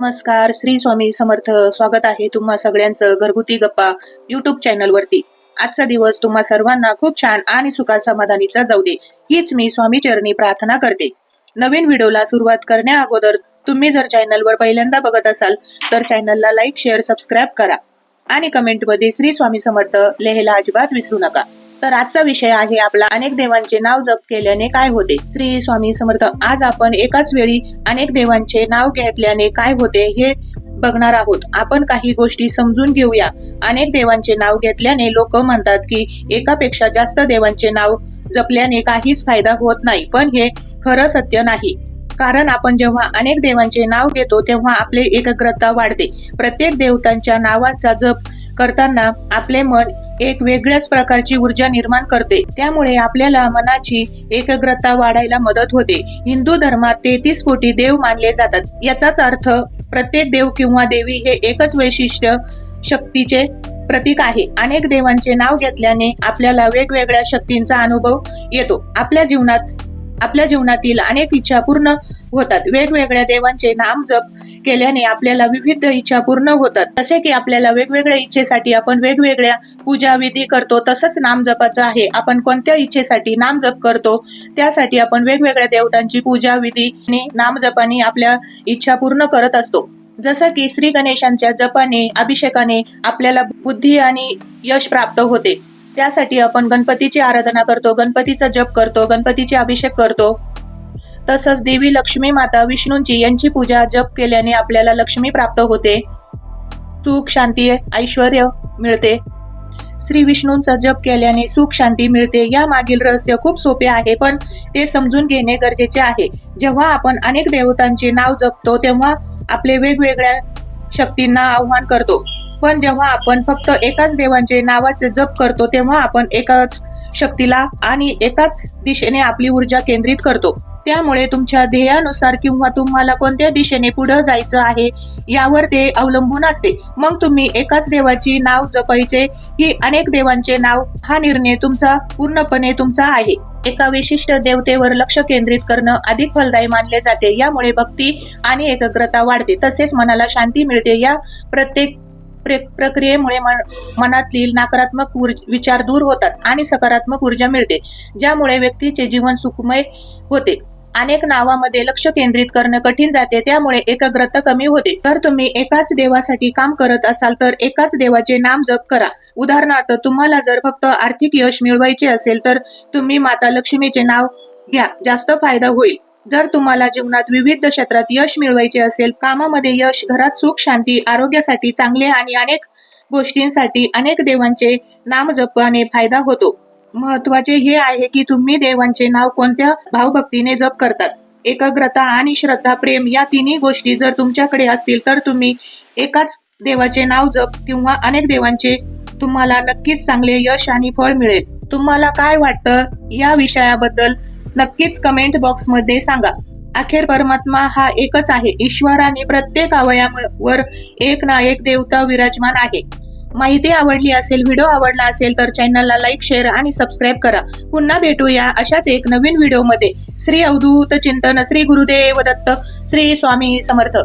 नमस्कार श्री स्वामी समर्थ. स्वागत आहे तुम्हा सगळ्यांचं घरगुती गप्पा युट्यूब चॅनल वरती. आजचा दिवस तुम्हा सर्वांना खूप छान आणि सुखा समाधानीचा जाऊ दे. हीच मी स्वामी चरणी प्रार्थना करते. नवीन व्हिडिओला सुरुवात करण्या अगोदर तुम्ही जर चॅनलवर पहिल्यांदा बघत असाल तर चॅनलला लाईक शेअर सबस्क्राईब करा. आणि कमेंटमध्ये श्री स्वामी समर्थ लिहायला अजिबात विसरू नका. तर आजचा विषय आहे आपला. अनेक देवांचे नाव जप केल्याने काय होते? श्री स्वामी समर्थ आज आपण एकाच वेळी अनेक देवांचे नाव घेतल्याने काय होते हे बघणार आहोत. आपण काही गोष्टी समजून घेऊया. अनेक देवांचे नाव घेतल्याने लोक म्हणतात की एकापेक्षा जास्त देवांचे नाव जपल्याने काहीच फायदा होत नाही. पण हे खरं सत्य नाही. कारण आपण जेव्हा अनेक देवांचे नाव घेतो तेव्हा आपले एकाग्रता वाढते. प्रत्येक देवतांच्या नावाचा जप करताना आपले मन एक वेगळ्याच प्रकारची ऊर्जा निर्माण करते. त्यामुळे आपल्याला मनाची एकाग्रता वाढायला मदत होते. हिंदू धर्मात तेहतीस कोटी देव मानले जातात. याचाच अर्थ प्रत्येक देव किंवा देवी हे एकच वैशिष्ट्य शक्तीचे प्रतीक आहे. अनेक देवांचे नाव घेतल्याने आपल्याला वेगवेगळ्या शक्तींचा अनुभव येतो. आपल्या जीवनात आपल्या जीवनातील अनेक इच्छा पूर्ण होतात. वेगवेगळ्या देवांचे नाम जप केल्याने आपल्याला विविध इच्छा पूर्ण होतात. जसे की आपल्याला वेगवेगळ्या इच्छेसाठी आपण वेगवेगळ्या पूजा विधी करतो तसंच नाम जपाचं आहे. आपण कोणत्या इच्छेसाठी नाम जप करतो त्यासाठी आपण वेगवेगळ्या देवतांची पूजा विधी आणि नाम जपाने आपल्या इच्छा पूर्ण करत असतो. जसं की श्री गणेशांच्या जपाने अभिषेकाने आपल्याला बुद्धी आणि यश प्राप्त होते. त्यासाठी आपण गणपतीची आराधना करतो गणपतीचा जप करतो गणपतीचे अभिषेक करतो. तसंच देवी लक्ष्मी माता विष्णूंची यांची पूजा जप केल्याने आपल्याला लक्ष्मी प्राप्त होते. सुख शांती ऐश्वर मिळते. श्री विष्णूंचा जप केल्याने सुख शांती मिळते. या मागील रहस्य खूप सोपे आहे पण ते समजून घेणे गरजेचे आहे. जेव्हा आपण अनेक देवतांचे नाव जपतो तेव्हा आपले वेगवेगळ्या शक्तींना आव्हान करतो. पण जेव्हा आपण फक्त एकाच देवांचे नावाचे जप करतो तेव्हा आपण एकाच शक्तीला आणि एकाच दिशेने आपली ऊर्जा केंद्रित करतो. त्यामुळे तुमच्या ध्येयानुसार किंवा तुम्हाला कोणत्या दिशेने पुढे जायचं आहे यावर ते अवलंबून असते. मग तुम्ही एकाच देवाची नाव जपायचे की अनेक देवांचे नाव हा निर्णय तुमचा पूर्णपणे तुमचा आहे. एका विशिष्ट देवतेवर लक्ष केंद्रित करणं अधिक फलदायी मानले जाते. यामुळे भक्ती आणि एकाग्रता वाढते. तसेच मनाला शांती मिळते. या प्रत्येक प्रक्रियेमुळे मनातील नकारात्मक विचार दूर होतात आणि सकारात्मक ऊर्जा मिळते ज्यामुळे व्यक्तीचे जीवन सुखमय होते. अनेक नावामध्ये लक्ष केंद्रित करणं कठीण जाते त्यामुळे एकाग्रता कमी होते. तर तुम्ही एकाच देवासाठी काम करत असाल तर एकाच देवाचे नाम जप करा. उदाहरणार्थ तुम्हाला जर फक्त आर्थिक यश मिळवायचे असेल तर तुम्ही माता लक्ष्मीचे नाव घ्या. जास्त फायदा होईल. जर तुम्हाला जीवनात विविध क्षेत्रात यश मिळवायचे असेल कामामध्ये यश घरात सुख शांती आरोग्यासाठी चांगले आणि अनेक गोष्टींसाठी अनेक देवांचे नाम जपवाने फायदा होतो. महत्त्वाचे हे आहे की तुम्ही देवांचे नाव कोणत्या भावभक्तीने जप करतात? एकाग्रता आणि श्रद्धा प्रेम या तिन्ही गोष्टी जर तुमच्याकडे असतील तर तुम्ही एकाच देवाचे नाव जप किंवा अनेक देवांचे तुम्हाला नक्कीच चांगले यश आणि फळ मिळेल. तुम्हाला काय वाटतं या विषयाबद्दल नक्कीच कमेंट बॉक्समध्ये सांगा. अखेर परमात्मा हा एकच आहे. ईश्वराने प्रत्येक अवयवावर एक ना एक देवता विराजमान आहे. माहिती आवडली असेल व्हिडिओ आवडला असेल तर चॅनलला लाईक शेअर आणि सबस्क्राईब करा. पुन्हा भेटूया अशाच एक नवीन व्हिडिओमध्ये श्री अवधूत चिंतन श्री गुरुदेव दत्त श्री स्वामी समर्थ.